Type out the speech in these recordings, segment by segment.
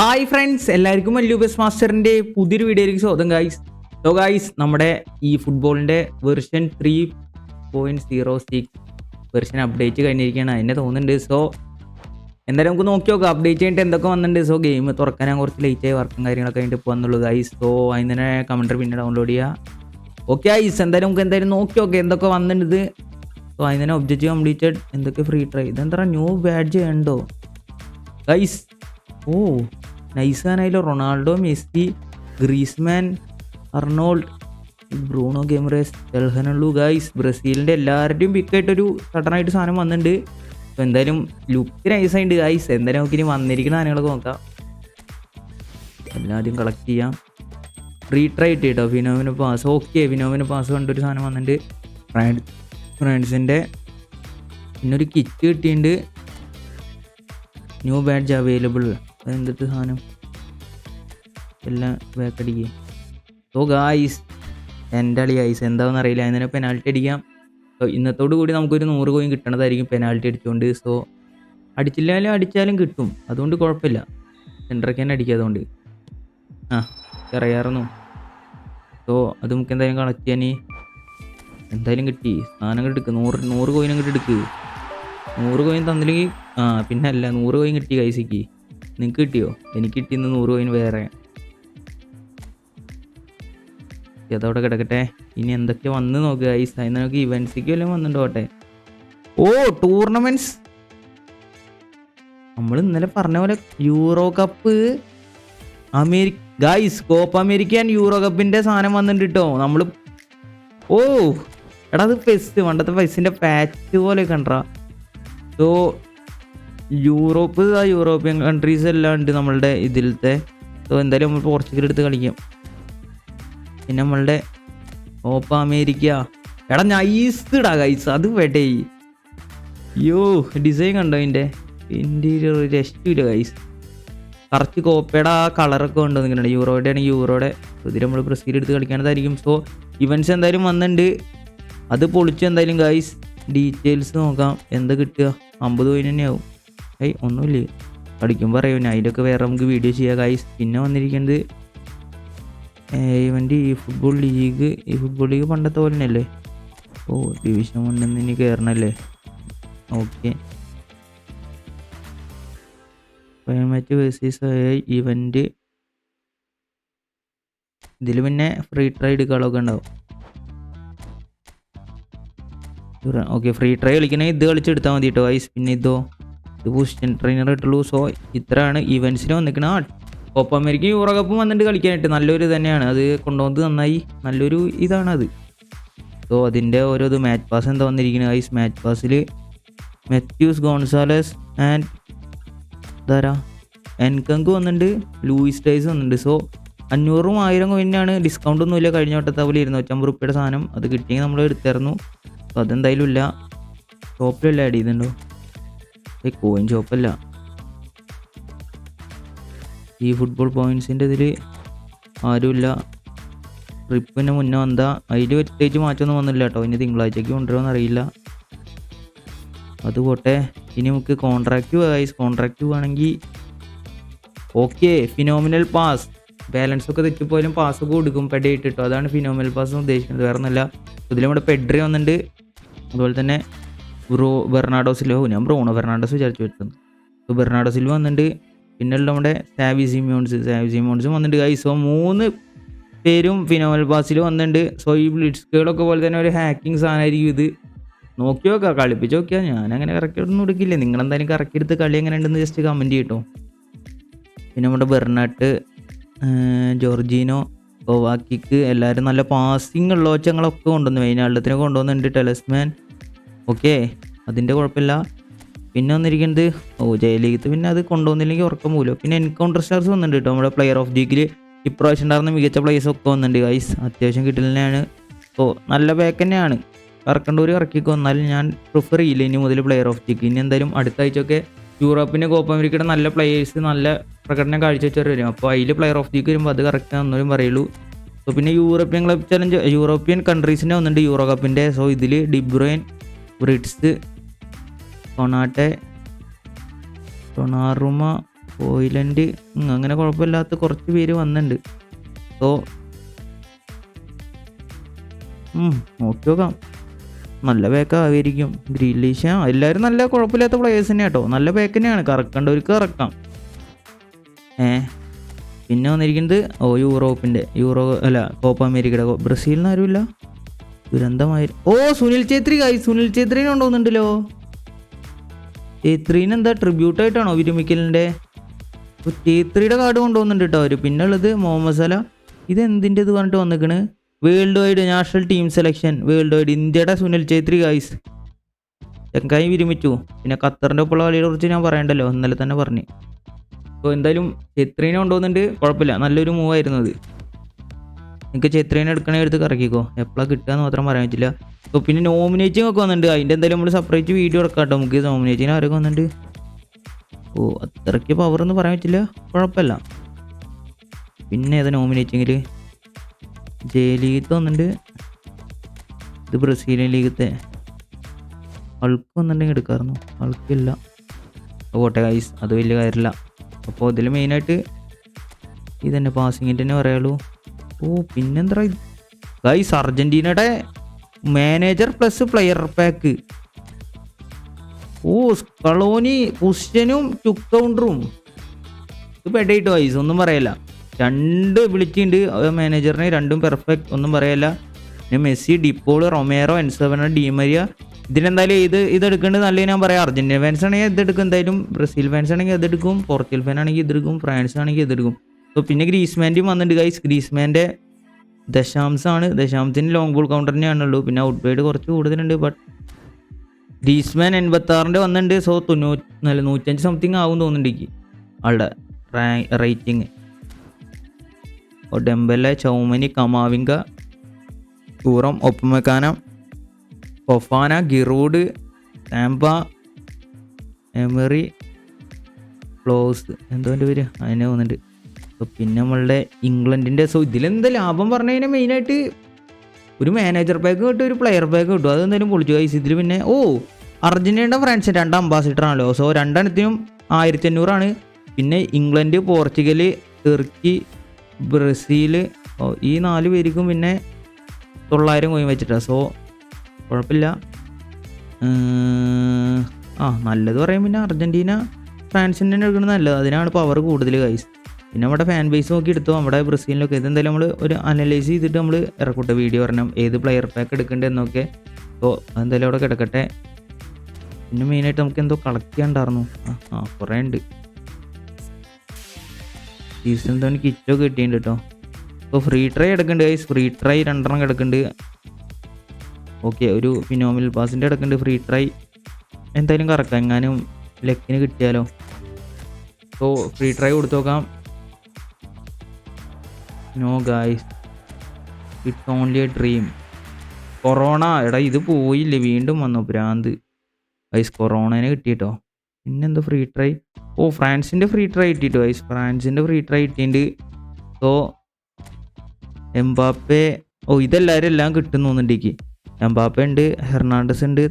Hi friends എല്ലാവർക്കും ലൂബസ് മാസ്റ്ററിന്റെ പുതിയൊരു വീഡിയോയിലേക്ക് സ്വാഗതം ഗായ്സ് സോ ഗായ്സ് നമ്മുടെ ഈ ഫുട്ബോളിന്റെ version three point zero six version update കഴിഞ്ഞിരിക്കുകയാണ്. അതിനെ തോന്നുന്നുണ്ട്. സോ എന്തായാലും നമുക്ക് നോക്കി നോക്കാം. അപ്ഡേറ്റ് ചെയ്തിട്ട് എന്തൊക്കെ വന്നിട്ടുണ്ട്? സോ ഗെയിം തുറക്കാൻ ഞാൻ കുറച്ച് ലേറ്റ് ആയി വർക്കും കാര്യങ്ങളൊക്കെ കഴിഞ്ഞിട്ട് വന്നുള്ളൂ ഗൈസ് സോ അതിന് തന്നെ കമന്റർ പിന്നെ ഡൗൺലോഡ് ചെയ്യുക ഓക്കെ ഐസ് എന്തായാലും നമുക്ക് എന്തായാലും നോക്കി നോക്കാം എന്തൊക്കെ വന്നിട്ടുണ്ട്. സോ അതിന് തന്നെ ഒബ്ജക്റ്റീവ് കംപ്ലീറ്റഡ് എന്തൊക്കെ ഫ്രീ ട്രൈ ഇതെന്താ ന്യൂ ബാഡ്ജ് ഉണ്ടോ? ഗൈസ് ഓ നൈസാനായാലും Ronaldo Messi Griezmann Arnold Bruno Guimaraes എൽഹനുള്ളു guys ബ്രസീലിന്റെ എല്ലാവരുടെയും പിക്കായിട്ടൊരു സഡനായിട്ട് സാധനം വന്നിട്ടുണ്ട് അപ്പോൾ എന്തായാലും ലുക്ക് നൈസായിട്ട് ഗൈസ് എന്തായാലും നമുക്ക് ഇനി വന്നിരിക്കുന്ന സാധനങ്ങളൊക്കെ നോക്കാം. എല്ലാവരും കളക്ട് ചെയ്യാം. റീട്രൈ ട്രൈ ഇട്ട് കേട്ടോ phenomenal pass okay phenomenal pass കണ്ടൊരു സാധനം വന്നിട്ടുണ്ട് ഫ്രാൻസ് ഫ്രാൻസിന്റെ പിന്നൊരു കിറ്റ് കിട്ടിയിട്ടുണ്ട് ന്യൂ ബാഡ്ജ് അവൈലബിൾ അതെന്തിട്ട് സാധനം? എല്ലാം ബാക്കടിക്കുക സോ ഗായ്സ് എന്റെ അളി ഗൈസ് എന്താണെന്ന് അറിയില്ല. അതിനെ പെനാൽറ്റി അടിക്കാം. സോ ഇന്നത്തോടു കൂടി നമുക്കൊരു നൂറ് കോയിൻ കിട്ടണതായിരിക്കും പെനാൽറ്റി അടിച്ചുകൊണ്ട് സോ അടിച്ചില്ലാലും അടിച്ചാലും കിട്ടും. അതുകൊണ്ട് കുഴപ്പമില്ല. സെന്ററൊക്കെ തന്നെ അടിക്കുക അതുകൊണ്ട് ആ അറിയാറുന്നു സോ അത് നമുക്ക് എന്തായാലും കളക്ട് ചെയ്യാൻ എന്തായാലും കിട്ടി. സാധനം എടുക്ക്. നൂറ് നൂറ് കോയിൻ അങ്ങോട്ട് എടുക്ക്. നൂറ് കോയിൻ തന്നില്ലെങ്കിൽ ആ പിന്നെ അല്ല നൂറ് കോയിൻ കിട്ടി കൈസിക്ക് നിങ്ങൾക്ക് കിട്ടിയോ? എനിക്ക് കിട്ടിയെന്ന് നൂറ് കോയിൻ വേറെ. അതവിടെ കിടക്കട്ടെ? ഇനി എന്തൊക്കെ വന്ന് നോക്കുക ഈ സൈന നമുക്ക് ഇവൻസിക്ക് വല്ലതും വന്നിട്ടോട്ടെ ഓ ടൂർണമെന്റ്സ് നമ്മൾ ഇന്നലെ പറഞ്ഞ പോലെ euro cup America guys copa American euro കപ്പിന്റെ സാധനം വന്നിട്ടുണ്ട് കേട്ടോ നമ്മൾ ഓ എടാ അത് ഫെസ് പണ്ടത്തെ ഫെസ്റ്റിന്റെ പാച്ച് പോലെ കണ്ടാ സോ യൂറോപ്പ് ആ യൂറോപ്യൻ കൺട്രീസ് എല്ലാം ഉണ്ട് നമ്മളുടെ ഇതിലത്തെ. സോ എന്തായാലും നമ്മൾ പോർച്ചുഗൽ എടുത്ത് കളിക്കാം. പിന്നെ നമ്മളുടെ ഓപ്പ അമേരിക്ക എടാ നൈസ് ഇടാ ഗൈസ് അത് വേട്ടേ യോ ഡിസൈൻ കണ്ടോ അതിന്റെ? ഇന്റീരിയർ രക്ഷയില്ല ഗൈസ് കറക്റ്റ് കോപ്പയുടെ ആ കളറൊക്കെ ഉണ്ടോ നിൽക്കുന്നുണ്ട് യൂറോയുടെ ആണെങ്കിൽ യൂറോയുടെ. ഇതിൽ നമ്മൾ ബ്രസീൽ എടുത്ത് കളിക്കാനതായിരിക്കും സോ ഇവൻസ് എന്തായാലും വന്നിട്ടുണ്ട്. അത് പൊളിച്ച് എന്തായാലും ഗൈസ് ഡീറ്റെയിൽസ് നോക്കാം. എന്താ കിട്ടുക? അമ്പത് പോയിന് തന്നെയാവും. ഏയ് ഒന്നുമില്ലേ. പഠിക്കും പറയൂ അതിലൊക്കെ വേറെ നമുക്ക് വീഡിയോ ചെയ്യാം ഗൈസ് പിന്നെ വന്നിരിക്കുന്നത് ഇവന്റെ ഈ ഫുട്ബോൾ ലീഗ് ഈ ഫുട്ബോൾ ലീഗ് പണ്ടത്തെ പോലെ തന്നെയല്ലേ ഓ ഡിവിഷൻ വണ്ണിൽ ഇനി കയറണല്ലേ ഓക്കെ മാച്ച് വേഴ്സസ് ഇവന്റ് ഇതിൽ പിന്നെ ഫ്രീ ട്രൈ എടുക്കാളൊക്കെ ഉണ്ടാവും. ഓക്കെ ഫ്രീ ട്രൈ കളിക്കണേ ഇത് കളിച്ചെടുത്താൽ മതി കേട്ടോ വൈസ് പിന്നെ ഇതോ? ഇത് പൊസിഷൻ ട്രെയിനർ ഇട്ടുള്ളൂ സോ ഇത്രയാണ് ഇവൻസിന് ആ കോപ്പ അമേരിക്ക യൂറോ കപ്പും വന്നിട്ട് കളിക്കാനായിട്ട് നല്ലൊരു തന്നെയാണ്. അത് കൊണ്ടുവന്നത് നന്നായി. നല്ലൊരു ഇതാണ് അത്. സോ അതിന്റെ ഓരോ ഇത് മാച്ച് പാസ് എന്താ വന്നിരിക്കുന്നത് ഐസ് മാച്ച് പാസിൽ മെത്യൂസ് ഗോൺസാലസ് ആൻഡ് ഇതാരാ? എൻകങ്ക് വന്നിട്ടുണ്ട്. ലൂയിസ് ഡൈസ് വന്നിട്ടുണ്ട്. സോ അഞ്ഞൂറും ആയിരം കോയിനാണ് ഡിസ്കൗണ്ട് ഒന്നുമില്ല. കഴിഞ്ഞ വട്ടത്തെ പോലെ ഇരുന്നൂറ്റമ്പത് റുപ്യയുടെ സാധനം. അത് കിട്ടിയെങ്കിൽ നമ്മൾ എടുത്തായിരുന്നു അപ്പോൾ അതെന്തായാലും ഇല്ല. ടോപ്പിലല്ല ആഡ് ചെയ്തിട്ടുണ്ടോ? ഏ കോയിൻ ഷോപ്പല്ല ഈ ഫുട്ബോൾ പോയിന്റ്സിന്റെ ഇതിൽ ആരുമില്ല. ട്രിപ്പിന് മുന്നേ വന്നാ അതിൽ പ്രത്യേകിച്ച് മാറ്റമൊന്നും വന്നില്ല കേട്ടോ ഇനി തിങ്കളാഴ്ചയ്ക്ക് കൊണ്ടുവരുമെന്ന് അറിയില്ല. അത് പോട്ടെ ഇനി നമുക്ക് കോൺട്രാക്റ്റ് വൈസ് കോൺട്രാക്റ്റ് വേണമെങ്കിൽ ഓക്കെ ഫിനോമിനൽ പാസ് ബാലൻസ് ഒക്കെ തെറ്റിപ്പോയാലും പാസ് ഒക്കെ കൊടുക്കും പെഡി ഇട്ടിട്ടോ. അതാണ് ഫിനോമിനൽ പാസ് ഉദ്ദേശിക്കുന്നത്. വേറെ ഒന്നുമില്ല ഇതിൽ നമ്മുടെ പെഡ്രി വന്നിട്ടുണ്ട്. അതുപോലെ തന്നെ ബ്രോ ബെർണാഡോ സിൽവ ഞാൻ ബ്രോണോ ബെർണാഡോസ് വിചാരിച്ചു വെച്ചത്. ബെർണാഡോ സിൽവ വന്നിട്ടുണ്ട് പിന്നെ ഉള്ള നമ്മുടെ സാവി സിമോൺസ് സാവി സിമോൺസും വന്നിട്ടുണ്ട് ഗൈസ് സോ മൂന്ന് പേരും ഫിനോമൽ പാസിൽ വന്നിട്ടുണ്ട് സോ ഈ ബ്ലിറ്റ്സ്കുകളൊക്കെ പോലെ തന്നെ ഒരു ഹാക്കിംഗ് സാധനമായിരിക്കും ഇത്. നോക്കി നോക്കുക കളിപ്പിച്ച് നോക്കിയാൽ ഞാൻ അങ്ങനെ കറക്റ്റ് ഒന്നും എടുക്കില്ല? നിങ്ങളെന്തായാലും കറക്റ്റ് എടുത്ത് കളി എങ്ങനെ ഉണ്ടെന്ന് ജസ്റ്റ് കമന്റ് ചെയ്യട്ടോ. പിന്നെ നമ്മുടെ ബെർണാട്ട് ജോർജീനോ കോവാക്കിക്ക് എല്ലാവരും നല്ല പാസിംഗ് ഉള്ള ഒച്ചങ്ങളൊക്കെ കൊണ്ടുവന്നു മെയിനാളിടത്തിനെ കൊണ്ടുവന്നിട്ടുണ്ട്. ടെലസ്മാൻ ഓക്കെ അതിന്റെ കുഴപ്പമില്ല. പിന്നെ വന്നിരിക്കുന്നത് ഓ ജയലീഗത്ത് പിന്നെ അത് കൊണ്ടുവന്നില്ലെങ്കിൽ ഉറക്കം പോലും പിന്നെ എൻകൗണ്ടർ സ്റ്റാർസ് വന്നിട്ടുണ്ട് കേട്ടോ നമ്മുടെ പ്ലെയർ ഓഫ് ദീഗിൽ ഇപ്രാവശ്യം ഉണ്ടായിരുന്ന മികച്ച പ്ലേസ് ഒക്കെ വന്നിട്ടുണ്ട് ഗൈസ് അത്യാവശ്യം കിട്ടലിനാണ് ഓ നല്ല ബാക്ക് തന്നെയാണ്. ഇറക്കേണ്ടവർ ഇറക്കിക്കോ എന്നാലും ഞാൻ പ്രിഫർ ചെയ്യില്ല ഇനി മുതൽ പ്ലെയർ ഓഫ് ദീഗ് ഇനി എന്തായാലും അടുത്ത ആഴ്ചയൊക്കെ യൂറോപ്പിന്റെ കോപ്പ അമേരിക്കയുടെ നല്ല പ്ലേയേഴ്സ് നല്ല പ്രകടനം കാഴ്ചവെച്ചവർ വരും. അപ്പോൾ അതിൽ പ്ലെയർ ഓഫ് ദീഗ് വരുമ്പോൾ അത് കറക്റ്റ് എന്നാലും പറയുള്ളൂ. സോ പിന്നെ യൂറോപ്യൻ ക്ലബ് ചലഞ്ച് യൂറോപ്യൻ കൺട്രീസിന്റെ വന്നിട്ടുണ്ട് യൂറോ കപ്പിന്റെ സോ ഇതിൽ ഡിബ്രോയിൻ ബ്രിഡ്സ് കൊണാട്ടെ ടൊണാറുമ ഓയിലൻഡ് അങ്ങനെ കുഴപ്പമില്ലാത്ത കുറച്ച് പേര് വന്നിട്ടുണ്ട് സോ നോക്കി നോക്കാം. നല്ല ബാക്ക് ആയിരിക്കും ഗ്രീൻലീഷ് ആ എല്ലാവരും നല്ല കുഴപ്പമില്ലാത്ത പ്ലേയേഴ്സ് തന്നെയാണ് കേട്ടോ നല്ല പേക്ക് തന്നെയാണ്. കറക്കേണ്ടവർക്ക് കറക്കാം. ഏ പിന്നെ വന്നിരിക്കുന്നത് ഓ യൂറോപ്പിന്റെ യൂറോ അല്ല കോപ്പ അമേരിക്കയുടെ ബ്രസീലിന് ആരുമില്ല? ദുരന്തമായി ഓ സുനിൽ ഛേത്രി കായ് സുനിൽ ഛേത്രിനെ കൊണ്ടുവന്നുണ്ടല്ലോ ഛേത്രീന് എന്താ ട്രിബ്യൂട്ട് ആയിട്ടാണോ വിരമിക്കലിന്റെ? ഛേത്രിയുടെ കാർഡ് കൊണ്ടുവന്നിട്ട് കേട്ടോ അവർ പിന്നെ ഉള്ളത് മുഹമ്മദ് സല ഇത് എന്തിന്റെ ഇത് പറഞ്ഞിട്ട് വന്നിക്കണ്? World wide national team selection world wide ഇന്ത്യയുടെ സുനിൽ ഛേത്രി ഗൈസ് ചെങ്കായി വിരമിച്ചു. പിന്നെ ഖത്തറിന്റെ ഒപ്പുള്ള കളിയെ കുറിച്ച് ഞാൻ പറയണ്ടല്ലോ. ഇന്നലെ തന്നെ പറഞ്ഞു. അപ്പോൾ എന്തായാലും ഛേത്രീനെ കൊണ്ടുവന്നിട്ട് കുഴപ്പമില്ല. നല്ലൊരു മൂവായിരുന്നു അത്. നിങ്ങൾക്ക് ഛേത്രീനെ എടുക്കണേ എടുത്ത് കറക്കിക്കോ. എപ്പോഴാണ് കിട്ടുക എന്ന് മാത്രം പറയാൻ പറ്റില്ല. അപ്പോൾ പിന്നെ നോമിനേറ്റിംഗ് ഒക്കെ വന്നിട്ടുണ്ട്. അതിന്റെ എന്തായാലും നമ്മൾ സെപ്പറേറ്റ് വീഡിയോ എടുക്കാം കേട്ടോ നമുക്ക് നോമിനേറ്റിംഗ് ആരൊക്കെ വന്നിട്ടുണ്ട്? ഓ അത്രയ്ക്ക് പവർ എന്ന് പറയാൻ പറ്റില്ല. കുഴപ്പമില്ല. പിന്നെ ഏതാ നോമിനേറ്റിങ്ങിൽ ജെ ലീഗ് വന്നിട്ടുണ്ട്. ഇത് ബ്രസീലിയൻ ലീഗത്തെ. അൾക്ക് വന്നിട്ടുണ്ടെങ്കിൽ എടുക്കാമായിരുന്നു. അൾക്കില്ല പോട്ടെ ഗൈസ് അത് വലിയ കാര്യമില്ല. അപ്പോൾ ഇതിൽ മെയിനായിട്ട് ഇതന്നെ പാസിങ്ങിന്റെ തന്നെ പറയുള്ളൂ ഓ പിന്നെന്താ ഗൈസ് അർജന്റീനയുടെ manager plus player pack oh Scaloni പുഷ്യനും ചുക്കൗണ്ടറും ഇത് പെടയിട്ട് വൈസ് ഒന്നും പറയല്ല. രണ്ട് വിളിച്ചിട്ടുണ്ട് മാനേജറിനെ രണ്ടും പെർഫെക്റ്റ് ഒന്നും പറയല്ല. പിന്നെ മെസ്സി ഡിപ്പോൾ റൊമേറോ എൻസവന ഡിമരിയ. ഇതിനെന്തായാലും ഇത് ഇതെടുക്കേണ്ടത് നല്ല ഞാൻ പറയാം. അർജന്റീന ഫാൻസ് ആണെങ്കിൽ ഇതെടുക്കും എന്തായാലും ബ്രസീൽ ഫാൻസ് ആണെങ്കിൽ ഇതെടുക്കും പോർച്ചുഗൽ ഫാൻ ആണെങ്കിൽ ഇതെടുക്കും. ഫ്രാൻസ് ആണെങ്കിൽ ഇതെടുക്കും. അപ്പോൾ പിന്നെ ഗ്രീസ്മാന്റെയും വന്നിട്ടുണ്ട് ഗൈസ് ഗ്രീസ്മാന്റെ ദശാംശമാണ് ദശാംശത്തിന് ലോങ് ബോൾ കൗണ്ടർ തന്നെയാണുള്ളൂ പിന്നെ ഔട്ട് വൈഡ് കുറച്ച് കൂടുതലുണ്ട് ബട്ട് ഗ്രീസ്മാൻ എൺപത്തി ആറിന്റെ വന്നിട്ടുണ്ട്. സോ തൊണ്ണൂറ്റി നല്ല നൂറ്റഞ്ച് സംതിങ് ആവും തോന്നുന്നുണ്ട് എനിക്ക്. ആളുടെ rating Dembele Tchouameni Camavinga Thuram ഒപ്പമക്കാന ഒഫാന ഗിറൂഡ് സാമ്പ എമറി ക്ലോസ് എന്തോ എന്റെ പേര്? അതിനെ വന്നിട്ട് പിന്നെ നമ്മളുടെ ഇംഗ്ലണ്ടിന്റെ സോ ഇതിലെന്താ ലാഭം പറഞ്ഞു കഴിഞ്ഞാൽ മെയിനായിട്ട് ഒരു മാനേജർ പാക്ക് കിട്ടും ഒരു പ്ലെയർ പാക്ക് കിട്ടും. അതെന്തായാലും പൊളിച്ചു. കൈസ് ഇതിൽ പിന്നെ ഓ അർജന്റീനയുടെ ഫ്രാൻസ് രണ്ട് അംബാസിഡർ ആണല്ലോ. സോ രണ്ടെണ്ണത്തിനും ആയിരത്തി അഞ്ഞൂറാണ് പിന്നെ ഇംഗ്ലണ്ട് പോർച്ചുഗൽ ടെർക്കി ബ്രസീൽ ഈ നാല് പേർക്കും പിന്നെ തൊള്ളായിരം കോയിൻ വെച്ചിട്ടാണ് സോ കുഴപ്പമില്ല. ആ നല്ലത് പറയും പിന്നെ അർജന്റീന ഫ്രാൻസിന്റെ തന്നെ എടുക്കുന്നത് നല്ലത്. അതിനാണ് പവർ കൂടുതൽ കൈസ് പിന്നെ നമ്മുടെ ഫാൻ ബേസ് നോക്കി എടുത്തോ നമ്മുടെ ബ്രസീലിനൊക്കെ ഇതെന്തായാലും നമ്മൾ ഒരു അനലൈസ് ചെയ്തിട്ട് നമ്മൾ ഇറക്കട്ടെ വീഡിയോ പറഞ്ഞാൽ ഏത് പ്ലെയർ പാക്ക് എടുക്കേണ്ടത് എന്നൊക്കെ. അപ്പോൾ അതെന്തായാലും അവിടെ കിടക്കട്ടെ. പിന്നെ മെയിനായിട്ട് നമുക്ക് എന്തോ കളക്ട് ചെയ്യാണ്ടായിരുന്നു ആ കുറേ ഉണ്ട്. സീസൺ തോന്നി കിറ്റൊക്കെ കിട്ടിയിട്ടുണ്ട് കേട്ടോ ഇപ്പോൾ ഫ്രീ ട്രൈ എടുക്കുന്നുണ്ട് ഗൈസ് ഫ്രീ ട്രൈ രണ്ടെണ്ണം കിടക്കുന്നുണ്ട് ഓക്കെ ഒരു ഫിനോമിൽ പാസിന്റെ കിടക്കുന്നുണ്ട് ഫ്രീ ട്രൈ എന്തായാലും കറക്കാം എങ്ങാനും ലെക്കിന് കിട്ടിയാലോ. സോ ഫ്രീ ട്രൈ കൊടുത്തു നോക്കാം no guys it's only a dream corona എടാ ഇത് പോയില്ലേ വീണ്ടും വന്നു ഭ്രാന്ത്. ഐസ് കൊറോണേനെ കിട്ടിയിട്ടോ പിന്നെന്താ ഫ്രീ ട്രൈ ഓ ഫ്രാൻസിന്റെ ഫ്രീ ട്രൈ കിട്ടിയിട്ടോ ഐസ് ഫ്രാൻസിന്റെ ഫ്രീ ട്രൈ കിട്ടിയിട്ടുണ്ട് സോ എംബാപ്പെ ഓ ഇതെല്ലാവരും എല്ലാം കിട്ടുന്നു തോന്നുന്നുണ്ടെങ്കിൽ എംബാപ്പ ഉണ്ട് ഹെർണാണ്ടസ് ഉണ്ട്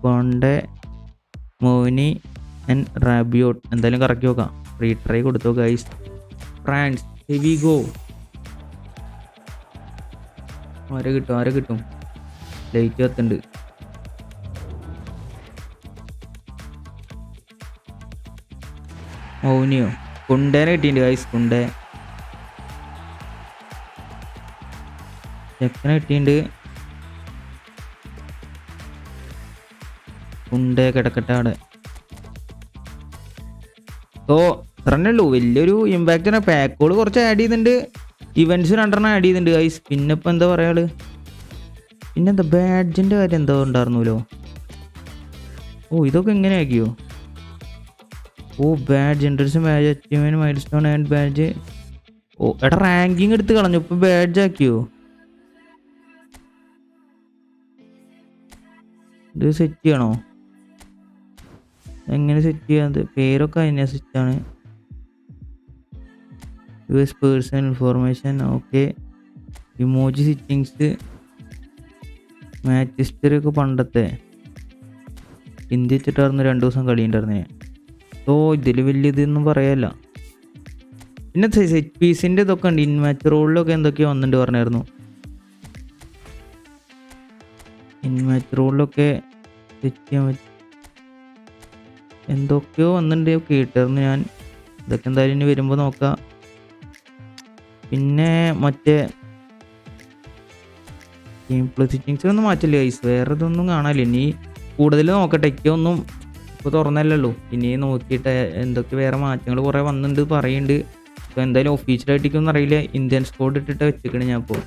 കോണ്ടെ മോനി ആൻഡ് റാബിയോട്ട് എന്തായാലും കറക്കി നോക്കാം. ഫ്രീ ട്രൈ കൊടുത്തോ ഗൈസ് ഫ്രാൻസ് ഹെവി ഗോ ആരെ കിട്ടും ആരെ കിട്ടും. ലൈറ്റ് കത്തുണ്ട് മൗനിയോ? കുണ്ടേനെ കിട്ടിയിട്ടുണ്ട് ഗൈസ് കുണ്ടേ. ചെക്കനെ കിട്ടിയിട്ടുണ്ട്? കുണ്ടേ കിടക്കട്ടെ അവിടെ. ഓ ഇത്രന്നെ ഉള്ളൂ. വലിയൊരു ഇമ്പാക്റ്റ് പാക്കുകൾ കുറച്ച് ആഡ് ചെയ്യുന്നുണ്ട് ഇവന്റ്സ് രണ്ടെണ്ണം ആഡ് ചെയ്തിട്ടുണ്ട് ഐസ് പിന്നെ ഇപ്പം എന്താ പറയാൾ പിന്നെ എന്താ ബാഡ്ജിന്റെ കാര്യം എന്തോ ഉണ്ടായിരുന്നല്ലോ? ഓ ഇതൊക്കെ എങ്ങനെ ആക്കിയോ? ഓ badge interest badge achievement milestone and badge oh എടാ റാങ്കിങ് എടുത്ത് കളഞ്ഞു. ഇപ്പം ബാഡ്ജ് ആക്കിയോ? ഇത് സെറ്റ് ചെയ്യണോ? എങ്ങനെ സെറ്റ് ചെയ്യാത് പേരൊക്കെ അതിനെ യു S personal information okay emoji settings match history ഒക്കെ പണ്ടത്തെ. ഇന്ത്യ വെച്ചിട്ടായിരുന്നു രണ്ട് ദിവസം കളിയുണ്ടായിരുന്നേ. ഓ ഇതിൽ വലിയ ഇതൊന്നും പറയാല്ല. പിന്നെ സെറ്റ് പീസിന്റെ ഇതൊക്കെ ഉണ്ട്. ഇൻമാച്ച് റോളിലൊക്കെ എന്തൊക്കെയോ വന്നിട്ട് പറഞ്ഞായിരുന്നു. ഇൻമാച്ച് റോളിലൊക്കെ സെറ്റ് ചെയ്യാൻ പറ്റും. എന്തൊക്കെയോ വന്നിട്ടുണ്ട് കേട്ടായിരുന്നു ഞാൻ. ഇതൊക്കെ എന്തായാലും ഇനി വരുമ്പോൾ നോക്കാം. പിന്നെ മറ്റേ ഗെയിം പ്ലേ സെറ്റിങ്സ് ഒന്നും മാറ്റില്ല ഗൈസ് വേറെ ഇതൊന്നും കാണാനില്ല. ഇനി കൂടുതൽ നോക്കട്ടെ. ഒന്നും ഇപ്പോൾ തുറന്നല്ലല്ലോ. ഇനി നോക്കിയിട്ട് എന്തൊക്കെ വേറെ മാറ്റങ്ങൾ കുറേ വന്നിട്ടുണ്ട് പറയുന്നുണ്ട് ഇപ്പോൾ എന്തായാലും ഒഫീഷ്യലായിട്ടൊന്നും അറിയില്ല. ഇന്ത്യൻ സ്കോഡ് ഇട്ടിട്ട് വെച്ചിരിക്കണേ ഞാൻ ഇപ്പോൾ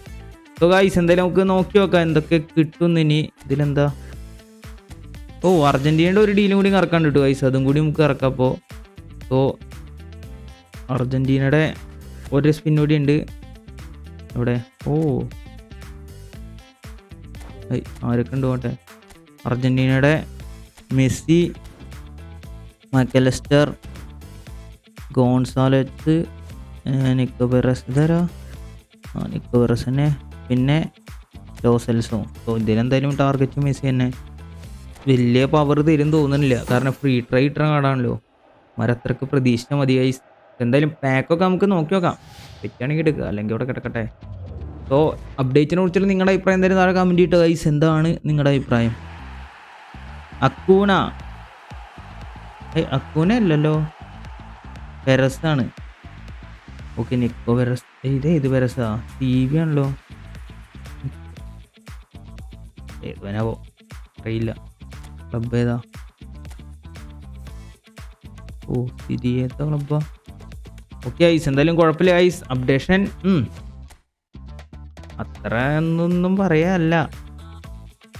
സോ ഗൈസ് എന്തായാലും നമുക്ക് നോക്കി നോക്കാം. എന്തൊക്കെ കിട്ടും ഇനി. ഇതിലെന്താ? ഓ അർജന്റീനയുടെ ഒരു ഡീലും കൂടി ഇറക്കാണ്ട് കിട്ടും ഗൈസ് അതും കൂടി നമുക്ക് ഇറക്കാം അപ്പോൾ സോ അർജന്റീനയുടെ ഒരു സ്പിൻ കൂടി ഉണ്ട്. അവിടെ ഓ. ആരൊക്കെ ഉണ്ട് പോട്ടെ? അർജന്റീനയുടെ മെസ്സി മക്കലസ്റ്റർ ഗോൺസാലത്ത് നിക്കോബെറസ് ഇതാരോ? ആ നിക്കോബെറസ് തന്നെ. പിന്നെ ലോസെൽസോ സോ ഇതിലെന്തായാലും ടാർഗറ്റ് മെസ്സി തന്നെ. വലിയ പവർ തരും തോന്നുന്നില്ല. കാരണം ഫ്രീ ട്രൈ ഇട്ട കാർഡാണല്ലോ മരത്രക്ക് പ്രതീക്ഷ മതി ഗൈസ് എന്തായാലും പാക്കൊക്കെ നമുക്ക് നോക്കി നോക്കാം. പറ്റുകയാണെങ്കിൽ എടുക്കുക അല്ലെങ്കിൽ ഇവിടെ കിടക്കട്ടെ. സോ അപ്ഡേറ്റിനെ കുറിച്ചുള്ള നിങ്ങളുടെ അഭിപ്രായം എന്തായാലും താഴെ കമന്റ് ചെയ്തിട്ട് ഗൈസ് എന്താണ് നിങ്ങളുടെ അഭിപ്രായം? അക്കൂണ അക്കൂന അല്ലല്ലോ. പെരസാണ് ഓക്കെ നിക്കോ പെരസ് ഇത് ഇത് പെരസാ? ടി വി ആണല്ലോ. ഏതാവോ അറിയില്ല. ക്ലബ് ഏതാ? ഓ സിരി ഏതാ ക്ലബ്ബാ ഓക്കെ ഐസ്. എന്തായാലും കുഴപ്പമില്ല ഐസ്. അപ്ഡേഷൻ അത്ര എന്നൊന്നും പറയാല്ല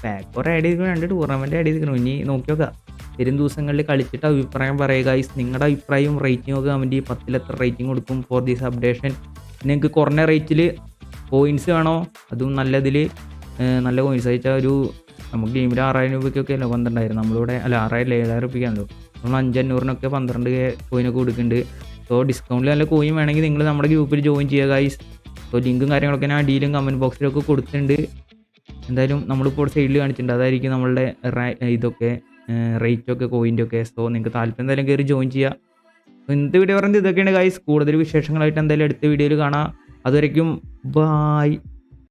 പാക്ക് ഒരു ആഡ് ചെയ്തിരിക്കണം രണ്ട് ടൂർണമെന്റ് ആഡ് ചെയ്തിരിക്കണം ഇനി നോക്കി നോക്കാം. വരും ദിവസങ്ങളിൽ കളിച്ചിട്ട് അഭിപ്രായം പറയുക ഐസ് നിങ്ങളുടെ അഭിപ്രായവും റേറ്റിംഗ് ഒക്കെ ചെയ്യും. പത്തിൽ എത്ര റേറ്റിംഗ് കൊടുക്കും ഫോർ ദീസ് അപ്ഡേഷൻ നിങ്ങൾക്ക് കുറഞ്ഞ റേറ്റിൽ കോയിൻസ് വേണോ? അതും നല്ലതിൽ നല്ല കോയിൻസ് അയച്ചാൽ ഒരു നമുക്ക് ഗെയിമിൽ ആറായിരം രൂപയ്ക്കൊക്കെ അല്ല പന്ത്രണ്ടായിരം? നമ്മളിവിടെ അല്ല ആറായിരം ഏഴായിരം രൂപയ്ക്കാണല്ലോ നമ്മൾ അഞ്ചഞ്ഞൂറിനൊക്കെ പന്ത്രണ്ട് കോയിനൊക്കെ കൊടുക്കുന്നുണ്ട്. സോ ഡിസ്കൗണ്ടിൽ നല്ല കോയിൻ വേണമെങ്കിൽ നിങ്ങൾ നമ്മുടെ ഗ്രൂപ്പിൽ ജോയിൻ ചെയ്യുക ഗൈസ് സോ ലിങ്കും കാര്യങ്ങളൊക്കെ ഞാൻ അടിയിലും കമന്റ് ബോക്സിലൊക്കെ കൊടുത്തിട്ടുണ്ട്. എന്തായാലും നമ്മളിപ്പോൾ സൈഡിൽ കാണിച്ചിട്ടുണ്ട്. അതായിരിക്കും നമ്മളുടെ ഇതൊക്കെ റേറ്റ് ഒക്കെ കോയിന്റെ ഒക്കെ. സോ നിങ്ങൾക്ക് താല്പര്യം എന്തായാലും കയറി ജോയിൻ ചെയ്യുക അപ്പോൾ ഇന്നത്തെ വീഡിയോ പറയുന്നത് ഇതൊക്കെയാണ് ഗൈസ് കൂടുതൽ വിശേഷങ്ങളായിട്ട് എന്തായാലും അടുത്ത വീഡിയോയിൽ കാണാം. അതുവരയ്ക്കും ബായ്